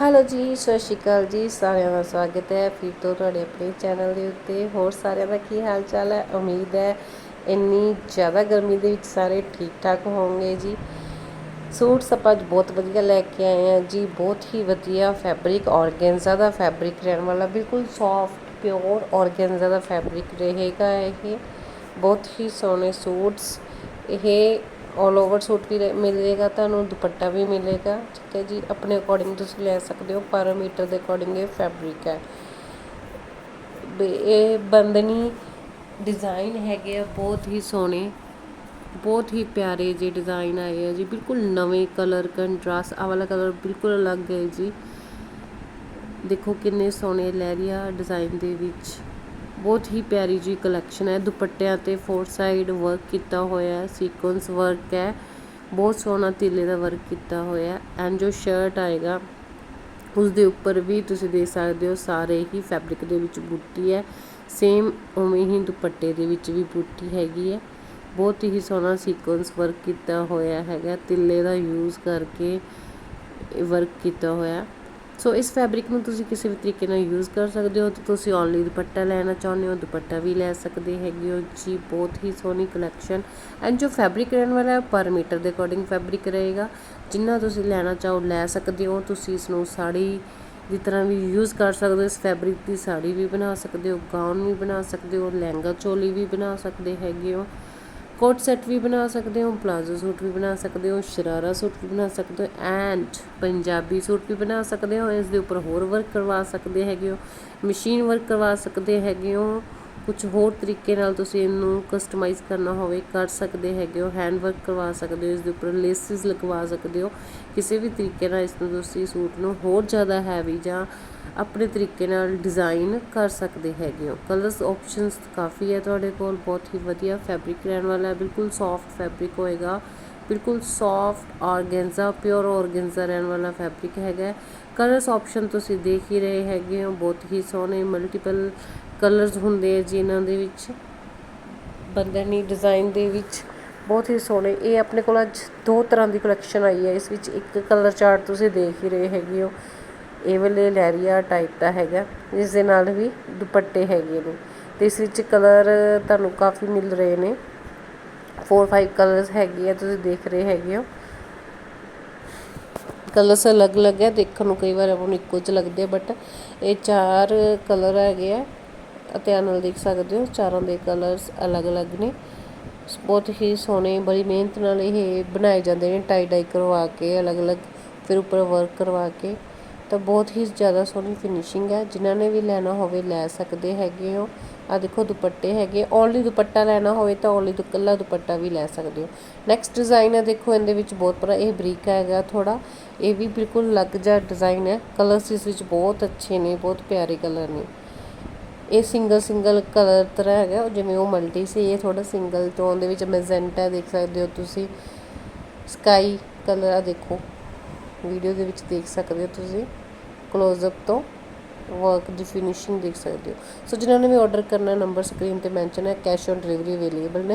Hello ਜੀ, ਸਤਿ ਸ਼੍ਰੀ ਅਕਾਲ ਜੀ, ਸਾਰਿਆਂ ਦਾ ਸਵਾਗਤ ਹੈ। ਫਿਰ ਤੋਂ ਤੁਹਾਡੇ ਆਪਣੇ ਚੈਨਲ ਦੇ ਉੱਤੇ ਹੋਰ ਸਾਰਿਆਂ ਦਾ ਕੀ ਹਾਲ ਚਾਲ ਹੈ? ਉਮੀਦ ਹੈ ਇੰਨੀ ਜ਼ਿਆਦਾ ਗਰਮੀ ਦੇ ਵਿੱਚ ਸਾਰੇ ਠੀਕ ਠਾਕ ਹੋਣਗੇ ਜੀ। ਸੂਟਸ ਆਪਾਂ ਅੱਜ ਬਹੁਤ ਵਧੀਆ ਲੈ ਕੇ ਆਏ ਆ ਜੀ, ਬਹੁਤ ਹੀ ਵਧੀਆ ਫੈਬਰਿਕ ਔਰਗੈਂਜ਼ਾ ਦਾ ਫੈਬਰਿਕ ਰਹਿਣ ਵਾਲਾ, ਬਿਲਕੁਲ ਸੌਫਟ, ਪਿਓਰ ਔਰਗੈਂਜ਼ਾ ਦਾ ਫੈਬਰਿਕ ਰਹੇਗਾ ਇਹ। ਬਹੁਤ ਹੀ ਸੋਹਣੇ ਸੂਟਸ, ਇਹ ਆਲ ਓਵਰ ਸੂਟ ਵੀ ਰ- ਮਿਲੇਗਾ, ਤੁਹਾਨੂੰ ਦੁਪੱਟਾ ਵੀ ਮਿਲੇਗਾ, ਠੀਕ ਹੈ ਜੀ? ਆਪਣੇ ਅਕੋਰਡਿੰਗ ਤੁਸੀਂ ਲੈ ਸਕਦੇ ਹੋ ਪਰ ਮੀਟਰ ਦੇ ਅਕੋਰਡਿੰਗ ਇਹ ਫੈਬਰਿਕ ਹੈ। ਵੀ ਇਹ ਬੰਦਨੀ ਡਿਜ਼ਾਈਨ ਹੈਗੇ ਆ, ਬਹੁਤ ਹੀ ਸੋਹਣੇ, ਬਹੁਤ ਹੀ ਪਿਆਰੇ ਜੇ ਡਿਜ਼ਾਈਨ ਆਏ ਆ ਜੀ, ਬਿਲਕੁਲ ਨਵੇਂ ਕਲਰ ਕੰਟਰਾਸਟ ਆ ਵਾਲਾ ਕਲਰ ਬਿਲਕੁਲ ਅਲੱਗ ਹੈ ਜੀ। ਦੇਖੋ ਕਿੰਨੇ ਸੋਹਣੇ ਲਹਿਰੀਆ ਡਿਜ਼ਾਈਨ ਦੇ ਵਿੱਚ। ਬਹੁਤ ਹੀ ਪਿਆਰੀ ਜੀ ਕਲੈਕਸ਼ਨ ਹੈ। ਦੁਪੱਟਿਆਂ ਤੇ ਫੋਰ ਸਾਈਡ ਵਰਕ ਕੀਤਾ ਹੋਇਆ ਹੈ। ਸੀਕੁਐਂਸ ਵਰਕ ਹੈ। ਬਹੁਤ ਸੋਹਣਾ ਤੀਲੇ ਦਾ ਵਰਕ ਕੀਤਾ ਹੋਇਆ ਐਂਡ ਜੋ ਸ਼ਰਟ ਆਏਗਾ ਉਸ ਦੇ ਉੱਪਰ ਵੀ ਤੁਸੀਂ ਦੇਖ ਸਕਦੇ ਹੋ, ਸਾਰੇ ਹੀ ਫੈਬਰਿਕ ਦੇ ਵਿੱਚ ਬੂਟੀ ਹੈ। ਸੇਮ ਉਵੇਂ ਹੀ ਦੁਪੱਟੇ ਦੇ ਵਿੱਚ ਵੀ ਬੂਟੀ ਹੈਗੀ ਹੈ। ਬਹੁਤ ਹੀ ਸੋਹਣਾ ਸੀਕੁਐਂਸ ਵਰਕ ਕੀਤਾ ਹੋਇਆ ਹੈਗਾ। ਤਿੱਲੇ ਦਾ ਯੂਜ਼ ਕਰਕੇ ਵਰਕ ਕੀਤਾ ਹੋਇਆ ਸੋ ਇਸ ਫੈਬਰਿਕ ਨੂੰ ਤੁਸੀਂ ਕਿਸੇ ਵੀ ਤਰੀਕੇ ਨਾਲ ਯੂਜ਼ ਕਰ ਸਕਦੇ ਹੋ ਤੇ ਤੁਸੀਂ ਓਨਲੀ ਦੁਪੱਟਾ ਲੈਣਾ ਚਾਹੁੰਦੇ ਹੋ, ਦੁਪੱਟਾ ਵੀ ਲੈ ਸਕਦੇ ਹੈਗੇ ਹੋ ਜੀ, ਬਹੁਤ ਹੀ ਸੋਹਣੀ ਕਲੈਕਸ਼ਨ ਐਂਡ ਜੋ ਫੈਬਰਿਕ ਰਹਿਣ ਵਾਲਾ ਹੈ ਪਰ ਮੀਟਰ ਦੇ ਅਕੋਰਡਿੰਗ ਫੈਬਰਿਕ ਰਹੇਗਾ। ਜਿੰਨਾ ਤੁਸੀਂ ਲੈਣਾ ਚਾਹੋ, ਲੈ ਸਕਦੇ ਹੋ, ਤੁਸੀਂ ਇਸ ਨੂੰ ਸਾੜੀ ਦੀ ਤਰ੍ਹਾਂ ਵੀ ਯੂਜ਼ ਕਰ ਸਕਦੇ ਹੋ, ਇਸ ਫੈਬਰਿਕ ਦੀ ਸਾੜੀ ਵੀ ਬਣਾ ਸਕਦੇ ਹੋ ਗਾਊਨ ਵੀ ਬਣਾ ਸਕਦੇ ਹੋ, ਲਹਿੰਗਾ ਚੋਲੀ ਵੀ ਬਣਾ ਸਕਦੇ ਹੈਗੇ ਹੋ। ਕੋਟ ਸੈਟ ਵੀ ਬਣਾ ਸਕਦੇ ਹੋ, ਪਲਾਜ਼ੋ ਸੂਟ ਵੀ ਬਣਾ ਸਕਦੇ ਹੋ, ਸ਼ਰਾਰਾ ਸੂਟ ਵੀ ਬਣਾ ਸਕਦੇ ਹੋ ਐਂਡ ਪੰਜਾਬੀ ਸੂਟ ਵੀ ਬਣਾ ਸਕਦੇ ਹੋ, ਇਸ ਦੇ ਉੱਪਰ ਹੋਰ ਵਰਕ ਕਰਵਾ ਸਕਦੇ ਹੈਗੇ ਹੋ ਮਸ਼ੀਨ ਵਰਕ ਕਰਵਾ ਸਕਦੇ ਹੈਗੇ ਹੋ। ਕੁਝ ਹੋਰ ਤਰੀਕੇ ਨਾਲ ਤੁਸੀਂ ਇਹਨੂੰ ਕਸਟਮਾਈਜ਼ ਕਰਨਾ ਹੋਵੇ, ਕਰ ਸਕਦੇ ਹੈਗੇ ਹੋ ਹੈਂਡ ਵਰਕ ਕਰਵਾ ਸਕਦੇ ਹੋ ਇਸ ਦੇ ਉੱਪਰ ਲੇਸਿਸ ਲਗਵਾ ਸਕਦੇ ਹੋ, ਕਿਸੇ ਵੀ ਤਰੀਕੇ ਨਾਲ ਇਸ ਨੂੰ ਤੁਸੀਂ ਸੂਟ ਨੂੰ ਹੋਰ ਜ਼ਿਆਦਾ ਹੈਵੀ ਜਾਂ ਆਪਣੇ ਤਰੀਕੇ ਨਾਲ ਡਿਜ਼ਾਈਨ ਕਰ ਸਕਦੇ ਹੈਗੇ ਹੋ। ਕਲਰਸ ਆਪਸ਼ਨਸ ਕਾਫੀ ਹੈ ਤੁਹਾਡੇ ਕੋਲ, ਬਹੁਤ ਹੀ ਵਧੀਆ ਫੈਬਰਿਕ ਰਹਿਣ ਵਾਲਾ ਹੈ, ਬਿਲਕੁਲ ਸੌਫਟ ਫੈਬਰਿਕ ਹੋਏਗਾ, ਬਿਲਕੁਲ ਸੌਫਟ ਆਰਗੈਂਜ਼ਾ ਪਿਓਰ ਆਰਗੈਂਜ਼ਾ ਰਹਿਣ ਵਾਲਾ ਫੈਬਰਿਕ ਹੈਗਾ ਕਲਰਸ ਆਪਸ਼ਨ ਤੁਸੀਂ ਦੇਖ ਹੀ ਰਹੇ ਹੈਗੇ ਹੋ, ਬਹੁਤ ਹੀ ਸੋਹਣੇ ਮਲਟੀਪਲ ਕਲਰਸ ਹੁੰਦੇ ਆ ਜੀ ਇਹਨਾਂ ਦੇ ਵਿੱਚ। ਬੰਦਨੀ ਡਿਜ਼ਾਈਨ ਦੇ ਵਿੱਚ ਬਹੁਤ ਹੀ ਸੋਹਣੇ। ਇਹ ਆਪਣੇ ਕੋਲ ਅੱਜ ਦੋ ਤਰ੍ਹਾਂ ਦੀ ਕਲੈਕਸ਼ਨ ਆਈ ਹੈ। ਇਸ ਵਿੱਚ ਇੱਕ ਕਲਰ ਚਾਰਟ ਤੁਸੀਂ ਦੇਖ ਹੀ ਰਹੇ ਹੈਗੇ ਹੋ। ਇਹ ਵਾਲੇ ਲੈਰੀਆ ਟਾਈਪ ਦਾ ਹੈਗਾ। ਜਿਸ ਦੇ ਨਾਲ ਵੀ ਦੁਪੱਟੇ ਹੈਗੇ ਨੇ। ਤੇ ਇਸ ਵਿੱਚ ਕਲਰ ਤੁਹਾਨੂੰ ਕਾਫੀ ਮਿਲ ਰਹੇ ਨੇ। 4-5 ਕਲਰਸ ਹੈਗੇ ਆ, ਤੁਸੀਂ ਦੇਖ ਰਹੇ ਹੈਗੇ ਹੋ। ਕਲਰਸ ਅਲੱਗ-ਅਲੱਗ ਹੈ। ਦੇਖਣ ਨੂੰ ਕਈ ਵਾਰ ਆਪਾਂ ਨੂੰ ਇੱਕੋ ਜਿਹੇ ਲੱਗਦੇ ਬਟ ਇਹ ਚਾਰ ਕਲਰ ਹੈਗੇ ਆ। ਧਿਆਨ ਨਾਲ ਦੇਖ ਸਕਦੇ ਹੋ, ਚਾਰਾਂ ਦੇ ਕਲਰਸ ਅਲੱਗ-ਅਲੱਗ ਨੇ। ਬਹੁਤ ਹੀ ਸੋਹਣੇ, ਬੜੀ ਮਿਹਨਤ ਨਾਲ ਇਹ ਬਣਾਏ ਜਾਂਦੇ ਨੇ ਟਾਈ ਡਾਈ ਕਰਵਾ ਕੇ, ਅਲੱਗ-ਅਲੱਗ, ਫਿਰ ਉੱਪਰ ਵਰਕ ਕਰਵਾ ਕੇ। ਤਾਂ ਬਹੁਤ ਹੀ ਜ਼ਿਆਦਾ ਸੋਹਣੀ ਫਿਨਿਸ਼ਿੰਗ ਹੈ। ਜਿਨ੍ਹਾਂ ਨੇ ਵੀ ਲੈਣਾ ਹੋਵੇ, ਲੈ ਸਕਦੇ ਹੈਗੇ ਹੋ। ਆ ਦੇਖੋ ਦੁਪੱਟੇ ਹੈਗੇ ਓਨਲੀ ਦੁਪੱਟਾ ਲੈਣਾ ਹੋਵੇ ਤਾਂ ਓਨਲੀ ਇਕੱਲਾ ਦੁਪੱਟਾ ਵੀ ਲੈ ਸਕਦੇ ਹੋ। ਨੈਕਸਟ ਡਿਜ਼ਾਈਨ ਹੈ, ਦੇਖੋ ਇਹਦੇ ਵਿੱਚ ਬਹੁਤ ਬੜਾ ਇਹ ਬਰੀਕ ਹੈਗਾ ਥੋੜਾ ਇਹ ਵੀ ਬਿਲਕੁਲ ਅਲੱਗ ਜਿਹਾ ਡਿਜ਼ਾਈਨ ਹੈ। ਕਲਰਸ ਇਸ ਵਿੱਚ ਬਹੁਤ ਅੱਛੇ ਨੇ, ਬਹੁਤ ਪਿਆਰੇ ਕਲਰ ਨੇ। ਇਹ ਸਿੰਗਲ ਸਿੰਗਲ ਕਲਰ ਤਰ੍ਹਾਂ ਹੈਗਾ ਜਿਵੇਂ ਉਹ ਮਲਟੀ ਸੀ, ਇਹ ਥੋੜਾ ਸਿੰਗਲ ਤੋਂ, ਉਹਦੇ ਵਿੱਚ ਮੈਜੈਂਟਾ ਦੇਖ ਸਕਦੇ ਹੋ ਤੁਸੀਂ। ਸਕਾਈ ਕਲਰ ਆ ਦੇਖੋ। ਵੀਡੀਓ ਦੇ ਵਿੱਚ ਦੇਖ ਸਕਦੇ ਹੋ ਤੁਸੀਂ। ਕਲੋਜ਼ ਅਪ ਤੋਂ ਵਰਕ ਦੀ ਫਿਨਿਸ਼ਿੰਗ ਦੇਖ ਸਕਦੇ ਹੋ। ਸੋ ਜਿਨ੍ਹਾਂ ਨੇ ਵੀ ਆਰਡਰ ਕਰਨਾ ਨੰਬਰ ਸਕਰੀਨ ਤੇ ਮੈਂਸ਼ਨ ਹੈ ਕੈਸ਼ ਔਨ ਡਿਲੀਵਰੀ ਅਵੇਲੇਬਲ ਨੇ।